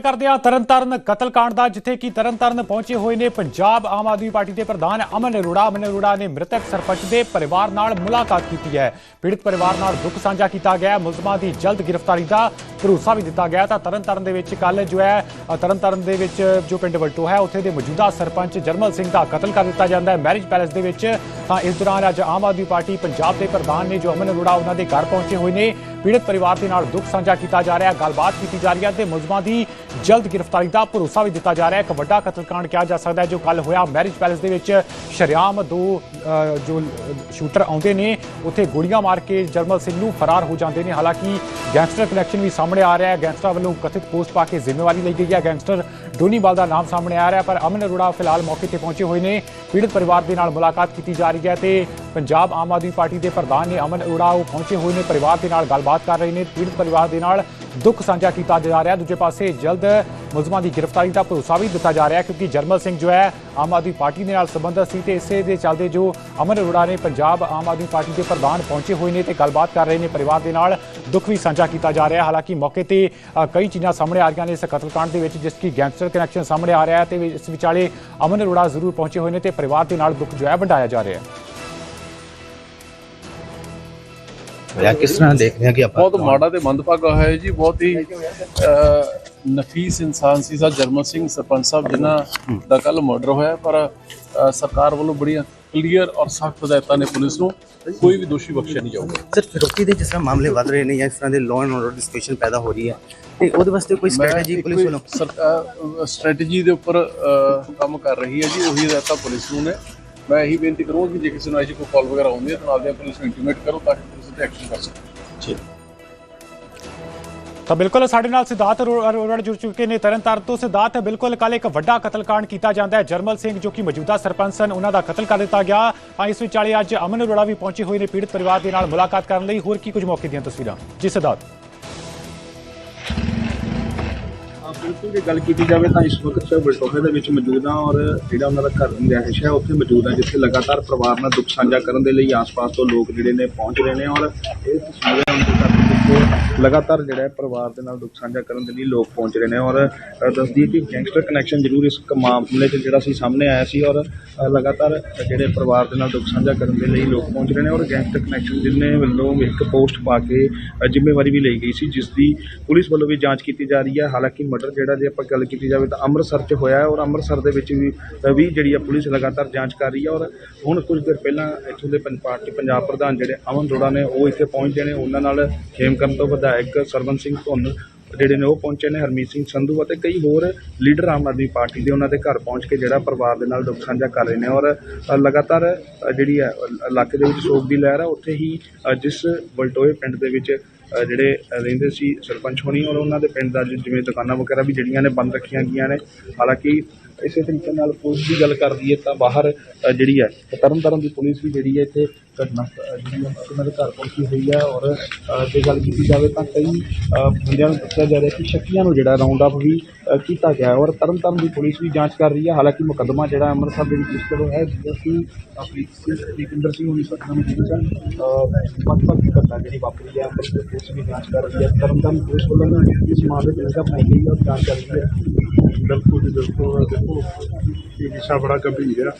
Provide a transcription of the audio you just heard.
ਕਰਦੇ ਆ ਤਰਨਤਾਰਨ ਕਤਲकांड ਦਾ ਜਿੱਥੇ ਕਿ ਤਰਨਤਾਰਨ ਪਹੁੰਚੇ ਹੋਏ ਨੇ ਪੰਜਾਬ ਆਮ ਆਦਮੀ ਪਾਰਟੀ ਦੇ ਪ੍ਰਧਾਨ ਅਮਨ ਅਰੋੜਾ। ਅਮਨ ਅਰੋੜਾ ਨੇ ਮ੍ਰਿਤਕ ਸਰਪੰਚ ਦੇ ਪਰਿਵਾਰ ਨਾਲ ਮੁਲਾਕਾਤ ਕੀਤੀ ਹੈ। ਪੀੜਤ ਪਰਿਵਾਰ ਨਾਲ ਦੁੱਖ ਸਾਂਝਾ ਕੀਤਾ ਗਿਆ। ਮੁਲਜ਼ਮਾਂ ਦੀ ਜਲਦ ਗ੍ਰਿਫਤਾਰੀ ਦਾ ਭਰੋਸਾ ਵੀ ਦਿੱਤਾ ਗਿਆ। ਤਾਂ ਤਰਨਤਾਰਨ ਦੇ ਵਿੱਚ ਕੱਲ ਜੋ ਹੈ ਅ, ਤਰਨਤਾਰਨ ਦੇ ਵਿੱਚ ਜੋ ਪਿੰਡ ਵਲਟੋ ਹੈ ਉੱਥੇ ਦੇ ਮੌਜੂਦਾ ਸਰਪੰਚ ਜਰਮਲ ਸਿੰਘ ਦਾ ਕਤਲ ਕਰ ਦਿੱਤਾ ਜਾਂਦਾ ਹੈ। ਮੈਰਿਜ ਪੈਲੇਸ ਦੇ ਵਿੱਚ ਤਾਂ ਇਸ ਦੌਰਾਨ ਅੱਜ ਆਮ ਆਦਮੀ ਪਾਰਟੀ ਪੰਜਾਬ ਦੇ ਪ੍ਰਧਾਨ ਨੇ ਜੋ ਅਮਨ ਅਰੋੜਾ ਉਹਨਾਂ ਦੇ ਘਰ ਪਹੁੰਚੇ ਹੋਏ ਨੇ। ਪੀੜਤ ਪਰਿਵਾਰ ਦੇ ਨਾਲ ਦੁੱਖ ਸਾਂਝਾ ਕੀਤਾ ਜਾ ਰਿਹਾ ਗੱਲਬਾਤ ਕੀਤੀ ਜਾ ਰਹੀ ਹੈ ਤੇ ਮੁਲਜ਼ਮਾਂ ਦੀ ਜਲਦ ਗ੍ਰਿਫਤਾਰੀ ਦਾ ਭਰੋਸਾ ਵੀ ਦਿੱਤਾ ਜਾ ਰਿਹਾ ਹੈ। ਇੱਕ ਵੱਡਾ ਕਤਲकांड ਕਿਹਾ ਜਾ ਸਕਦਾ ਹੈ, ਜੋ ਕੱਲ ਹੋਇਆ ਮੈਰਿਜ ਪੈਲੇਸ ਦੇ ਵਿੱਚ। ਸ਼ਰਿਆਮ ਦੋ ਜੋ ਸ਼ੂਟਰ ਆਉਂਦੇ ਨੇ, ਉੱਥੇ ਗੋਲੀਆਂ ਮਾਰ ਕੇ ਜਰਮਲ ਸਿੰਘ ਨੂੰ ਫਰਾਰ ਹੋ ਜਾਂਦੇ ਨੇ। ਹਾਲਾਂਕਿ ਗੈਂਗਸਟਰ ਕਨੈਕਸ਼ਨ ਵੀ ਸਾਹਮਣੇ ਆ ਰਿਹਾ ਹੈ। ਗੈਂਗਸਟਰ ਵੱਲੋਂ ਕਥਿਤ ਪੋਸਟ ਪਾ ਕੇ ਜ਼ਿੰਮੇਵਾਰੀ ਲਈ ਗਈ ਹੈ। ਗੈਂਗਸਟਰ ਡੋਨੀਵਾਲ ਦਾ ਨਾਮ ਸਾਹਮਣੇ ਆ ਰਿਹਾ ਪਰ ਅਮਨ ਅਰੋੜਾ ਫਿਲਹਾਲ ਮੌਕੇ ਤੇ ਪਹੁੰਚੇ ਹੋਏ ਨੇ। ਪੀੜਤ ਪਰਿਵਾਰ ਦੇ ਨਾਲ ਮੁਲਾਕਾਤ ਕੀਤੀ ਜਾ ਰਹੀ ਹੈ ਤੇ ਪੰਜਾਬ ਆਮ ਆਦਮੀ ਪਾਰਟੀ ਦੇ ਪ੍ਰਧਾਨ ਨੇ ਅਮਨ ਅਰੋੜਾ, ਉਹ ਪਹੁੰਚੇ ਹੋਏ ਨੇ। ਪਰਿਵਾਰ ਦੇ ਨਾਲ ਗੱਲਬਾਤ ਕਰ ਰਹੇ ਨੇ। ਪੀੜਤ ਪਰਿਵਾਰ ਦੇ ਨਾਲ ਦੁੱਖ ਸਾਂਝਾ ਕੀਤਾ ਜਾ ਰਿਹਾ। ਦੂਜੇ ਪਾਸੇ ਜਲਦ ਮੁਲਜ਼ਮਾਂ ਦੀ ਗ੍ਰਿਫਤਾਰੀ ਦਾ ਭਰੋਸਾ ਵੀ ਦਿੱਤਾ ਜਾ ਰਿਹਾ ਕਿਉਂਕਿ ਜਰਮਲ ਸਿੰਘ ਜੋ ਹੈ, ਆਮ ਆਦਮੀ ਪਾਰਟੀ ਦੇ ਨਾਲ ਸੰਬੰਧਿਤ ਸੀ ਤੇ ਇਸੇ ਦੇ ਚੱਲਦੇ ਜੋ ਅਮਨ ਅਰੋੜਾ ਨੇ ਪੰਜਾਬ ਆਮ ਆਦਮੀ ਪਾਰਟੀ ਦੇ ਪ੍ਰਧਾਨ ਪਹੁੰਚੇ ਹੋਏ ਨੇ ਤੇ ਗੱਲਬਾਤ ਕਰ ਰਹੇ ਨੇ ਪਰਿਵਾਰ ਦੇ ਨਾਲ। ਦੁੱਖ ਵੀ ਸਾਂਝਾ ਕੀਤਾ ਜਾ ਰਿਹਾ ਹਾਲਾਂਕਿ ਮੌਕੇ ਤੇ ਕਈ ਚੀਜ਼ਾਂ ਸਾਹਮਣੇ ਆ ਰਹੀਆਂ ਨੇ ਇਸ ਕਤਲकांड ਦੇ ਵਿੱਚ, ਜਿਸ ਕੀ ਗੈਂਗਸਟਰ ਕਨੈਕਸ਼ਨ ਸਾਹਮਣੇ ਆ ਰਿਹਾ ਹੈ ਤੇ ਇਸ ਵਿਚਾਲੇ ਅਮਨ ਅਰੋੜਾ ਜ਼ਰੂਰ ਪਹੁੰਚੇ ਹੋਏ ਨੇ ਤੇ ਪਰਿਵਾਰ ਦੇ ਨਾਲ ਦੁੱਖ ਜੋ ਹੈ ਵੰਡਾਇਆ ਜਾ ਰਿਹਾ ਹੈ। ਹੋਇਆ ਕਿਸ ਤਰ੍ਹਾਂ ਦੇਖਦੇ ਹਾਂ ਕਿ ਆਪਾਂ ਬਹੁਤ ਮਾੜਾ ਤੇ ਮੰਦਭਾਗਾ ਹੋਇਆ ਹੈ ਜੀ ਬਹੁਤ ਹੀ ਨਫੀਸ ਇਨਸਾਨ ਸੀ। ਸਾ ਜਰਮਨ ਸਿੰਘ ਸਰਪੰਚ ਸਾਹਿਬ ਜਿਨ੍ਹਾਂ ਦਾ ਕੱਲ ਮਰਡਰ ਹੋਇਆ ਪਰ ਸਰਕਾਰ ਵੱਲੋਂ ਬੜੀਆਂ ਕਲੀਅਰ ਔਰ ਸਖਤ ਹਦਾਇਤਾਂ ਨੇ ਪੁਲਿਸ ਨੂੰ। ਕੋਈ ਵੀ ਦੋਸ਼ੀ ਬਖਸ਼ਿਆ ਨਹੀਂ ਜਾਊਗਾ। ਸਰ ਫਿਰੋਤੀ ਦੇ ਜਿਸ ਤਰ੍ਹਾਂ ਮਾਮਲੇ ਵੱਧ ਰਹੇ ਨੇ ਜਾਂ ਇਸ ਤਰ੍ਹਾਂ ਦੇ ਲਾਅ ਐਂਡ ਆਰਡਰ ਦੀ ਸਿਚੁਏਸ਼ਨ ਪੈਦਾ ਹੋ ਰਹੀ ਹੈ ਤੇ ਉਹਦੇ ਵਾਸਤੇ ਕੋਈ ਸਟ੍ਰੈਟਜੀ ਪੁਲਿਸ ਵੱਲੋਂ? ਸਟ੍ਰੈਟਜੀ ਦੇ ਉੱਪਰ ਕੰਮ ਕਰ ਰਹੀ ਹੈ ਜੀ ਉਹੀ ਹਦਾਇਤਾਂ ਪੁਲਿਸ ਨੂੰ ਨੇ। ਮੈਂ ਇਹੀ ਬੇਨਤੀ ਕਰੂੰਗਾ ਕਿ ਜੇ ਕਿਸੇ ਨੂੰ ਅਜੇ ਕੋਈ ਕਾਲ ਵਗੈਰਾ ਆਉਂਦੀ ਹੈ ਤਾਂ ਨਾਲ ਦੇ ਪੁਲਿਸ ਨੂੰ ਇੰਟੀਮੇਟ ਕਰੋ ਤਾਂ ਕਿ ਐਕਸ਼ਨ ਕਰ ਸਕੇ ਤਾਂ ਬਿਲਕੁਲ ਸਾਡੇ ਨਾਲ ਸਿਧਾਰਥ ਅਰੋ- ਅਰੋੜਾ ਜੁੜ ਚੁੱਕੇ ਨੇ। ਤਰਨਤਾਰਨ ਤੋਂ ਸਿਧਾਰਥ ਬਿਲਕੁਲ ਕੱਲ ਇੱਕ ਵੱਡਾ ਕਤਲकांड ਕੀਤਾ ਜਾਂਦਾ ਹੈ। ਜਰਮਲ ਸਿੰਘ ਜੋ ਕਿ ਮੌਜੂਦਾ ਸਰਪੰਚ ਸਨ ਉਹਨਾਂ ਦਾ ਕਤਲ ਕਰ ਦਿੱਤਾ ਗਿਆ। ਤਾਂ ਇਸ ਵਿਚਾਲੇ ਅੱਜ ਅਮਨ ਅਰੋੜਾ ਵੀ ਪਹੁੰਚੇ ਹੋਏ ਨੇ। ਪੀੜਤ ਪਰਿਵਾਰ ਦੇ ਨਾਲ ਮੁਲਾਕਾਤ ਕਰਨ ਲਈ। ਹੋਰ ਕੀ ਕੁਝ ਮੌਕੇ ਦੀਆਂ ਤਸਵੀਰਾਂ? ਜੀ ਸਿਧਾਰਥ। ਬਿਲਕੁਲ ਜੇ ਗੱਲ ਕੀਤੀ ਜਾਵੇ ਤਾਂ ਇਸ ਵਕਤ ਬਲਟੋਹੇ ਦੇ ਵਿੱਚ ਮੌਜੂਦ ਹਾਂ ਔਰ ਜਿਹੜਾ ਉਹਨਾਂ ਦਾ ਘਰ ਦੀ ਰਹਿਸ਼ ਹੈ, ਉੱਥੇ ਮੌਜੂਦ ਹਾਂ ਜਿੱਥੇ ਲਗਾਤਾਰ ਪਰਿਵਾਰ ਨਾਲ ਦੁੱਖ ਸਾਂਝਾ ਕਰਨ ਦੇ ਲਈ ਆਸ-ਪਾਸ ਤੋਂ ਲੋਕ ਜਿਹੜੇ ਨੇ ਪਹੁੰਚ ਰਹੇ ਨੇ ਔਰ ਇਹ ਤਸਵੀਰਾਂ ਉਹਨਾਂ ਦੇ ਘਰ ਦੇ ਲਗਾਤਾਰ ਜਿਹੜਾ ਹੈ ਪਰਿਵਾਰ ਦੇ ਨਾਲ ਦੁੱਖ ਸਾਂਝਾ ਕਰਨ ਦੇ ਲਈ ਲੋਕ ਪਹੁੰਚ ਰਹੇ ਨੇ ਔਰ ਦੱਸਦੀ ਹੈ ਕਿ ਗੈਂਗਸਟਰ ਕਨੈਕਸ਼ਨ ਜ਼ਰੂਰ ਇਸ ਕ- ਮਾਮਲੇ 'ਚ ਜਿਹੜਾ ਸੀ ਸਾਹਮਣੇ ਆਇਆ ਸੀ ਔਰ ਲਗਾਤਾਰ ਜਿਹੜੇ ਪਰਿਵਾਰ ਦੇ ਨਾਲ ਦੁੱਖ ਸਾਂਝਾ ਕਰਨ ਦੇ ਲਈ ਲੋਕ ਪਹੁੰਚ ਰਹੇ ਨੇ ਔਰ ਗੈਂਗਸਟਰ ਕਨੈਕਸ਼ਨ ਜਿੰਨੇ ਵੱਲੋਂ ਇੱਕ ਪੋਸਟ ਪਾ ਕੇ ਜ਼ਿੰਮੇਵਾਰੀ ਵੀ ਲਈ ਗਈ ਸੀ, ਜਿਸ ਦੀ ਪੁਲਿਸ ਵੱਲੋਂ ਵੀ ਜਾਂਚ ਕੀਤੀ ਜਾ ਰਹੀ ਹੈ। ਹਾਲਾਂਕਿ ਮਰਡਰ ਜਿਹੜਾ ਜੇ ਆਪਾਂ ਗੱਲ ਕੀਤੀ ਜਾਵੇ ਤਾਂ ਅੰਮ੍ਰਿਤਸਰ 'ਚ ਹੋਇਆ ਹੈ ਔਰ ਅੰਮ੍ਰਿਤਸਰ ਦੇ ਵਿੱਚ ਵੀ ਵੀ ਜਿਹੜੀ ਹੈ ਪੁਲਿਸ ਲਗਾਤਾਰ ਜਾਂਚ ਕਰ ਰਹੀ ਹੈ ਔਰ ਹੁਣ ਕੁਝ ਦੇਰ ਪਹਿਲਾਂ ਇੱਥੋਂ ਦੇ ਪੰਜ ਪਾਰਟੀ ਪੰਜਾਬ ਪ੍ਰਧਾਨ ਜਿਹੜੇ ਅਮਨ ਅਰੋੜਾ ਨੇ ਉਹ ਇੱਥੇ ਪਹੁੰਚਦੇ ਨੇ। ਉਹਨਾਂ ਨਾਲ ਖੇਮਕਰਨ ਤੋਂ ਵਿਧਾਇਕ ਸਰਵਨ ਸਿੰਘ ਧੁੰਨ ਜਿਹੜੇ ਨੇ ਉਹ ਪਹੁੰਚੇ ਨੇ, ਹਰਮੀਤ ਸਿੰਘ ਸੰਧੂ ਅਤੇ ਕਈ ਹੋਰ ਲੀਡਰ ਆਮ ਆਦਮੀ ਪਾਰਟੀ ਦੇ ਉਹਨਾਂ ਦੇ ਘਰ ਪਹੁੰਚ ਕੇ ਜਿਹੜਾ ਪਰਿਵਾਰ ਦੇ ਨਾਲ ਦੁੱਖ ਸਾਂਝਾ ਕਰ ਰਹੇ ਨੇ ਔਰ ਲਗਾਤਾਰ ਜਿਹੜੀ ਹੈ ਇਲਾਕੇ ਦੇ ਵਿੱਚ ਸੋਗ ਦੀ ਲਹਿਰ ਹੈ, ਉੱਥੇ ਹੀ ਜਿਸ ਬਲਟੋਏ ਪਿੰਡ ਦੇ ਵਿੱਚ ਜਿਹੜੇ ਰਹਿੰਦੇ ਸੀ ਸਰਪੰਚ ਹੋਣੀ ਔਰ ਉਹਨਾਂ ਦੇ ਪਿੰਡ ਦਾ ਜਿਵੇਂ ਦੁਕਾਨਾਂ ਵਗੈਰਾ ਵੀ ਜਿਹੜੀਆਂ ਨੇ ਬੰਦ ਰੱਖੀਆਂ ਗਈਆਂ ਨੇ, ਹਾਲਾਂਕਿ ਇਸੇ ਤਰੀਕੇ ਨਾਲ ਪੁਲਿਸ ਦੀ ਗੱਲ ਕਰ ਲਈਏ ਤਾਂ ਬਾਹਰ ਅ, ਜਿਹੜੀ ਹੈ ਤਰਨ ਤਾਰਨ ਦੀ ਪੁਲਿਸ ਵੀ ਜਿਹੜੀ ਹੈ ਇੱਥੇ ਘਟਨਾ ਅ, ਜਿਹੜੀ ਹੈ ਉਹਨਾਂ ਦੇ ਘਰ ਪਹੁੰਚੀ ਹੋਈ ਹੈ ਔਰ ਅ, ਜੇ ਗੱਲ ਕੀਤੀ ਜਾਵੇ ਤਾਂ ਕਈ ਅ, ਬੰਦਿਆਂ ਨੂੰ ਦੱਸਿਆ ਜਾ ਰਿਹਾ ਕਿ ਸ਼ੱਕੀਆਂ ਨੂੰ ਜਿਹੜਾ ਰਾਉਂਡ ਅਪ ਵੀ ਅ, ਕੀਤਾ ਗਿਆ ਹੈ ਔਰ ਤਰਨ ਤਾਰਨ ਦੀ ਪੁਲਿਸ ਵੀ ਜਾਂਚ ਕਰ ਰਹੀ ਹੈ ਹਾਲਾਂਕਿ ਮੁਕੱਦਮਾ ਜਿਹੜਾ ਅੰਮ੍ਰਿਤਸਰ ਦੇ ਵਿੱਚ ਰਜਿਸਟਰ ਹੋਇਆ ਹੈ ਜਿਸ ਕਿ ਆਪਣੀ ਜੀਤਿੰਦਰ ਸਿੰਘ ਹੋਣੀ ਸੌ ਅਠਾਨਵੇਂ ਵਿੱਚ ਵੱਖ-ਵੱਖ ਘਟਨਾ ਜਿਹੜੀ ਵਾਪਰੀ ਹੈ ਅੰਮ੍ਰਿਤਸਰ ਦੀ ਪੁਲਿਸ ਵੀ ਜਾਂਚ ਕਰ ਰਹੀ ਹੈ ਤਰਨ ਤਾਰਨ ਪੁਲਿਸ ਵੱਲੋਂ ਇਸ ਮਾਮਲੇ ਦੀ ਨਿਗਰਾਨੀ ਬਣਾਈ ਗਈ ਹੈ ਔਰ ਜਾਂਚ ਕਰ ਰਹੀ ਹੈ ਬਿਲਕੁਲ ਜੀ ਬਿਲਕੁਲ। ਦੇਖੋ ਇਹ ਵਿਸ਼ਾ ਬੜਾ ਗੰਭੀਰ ਆ।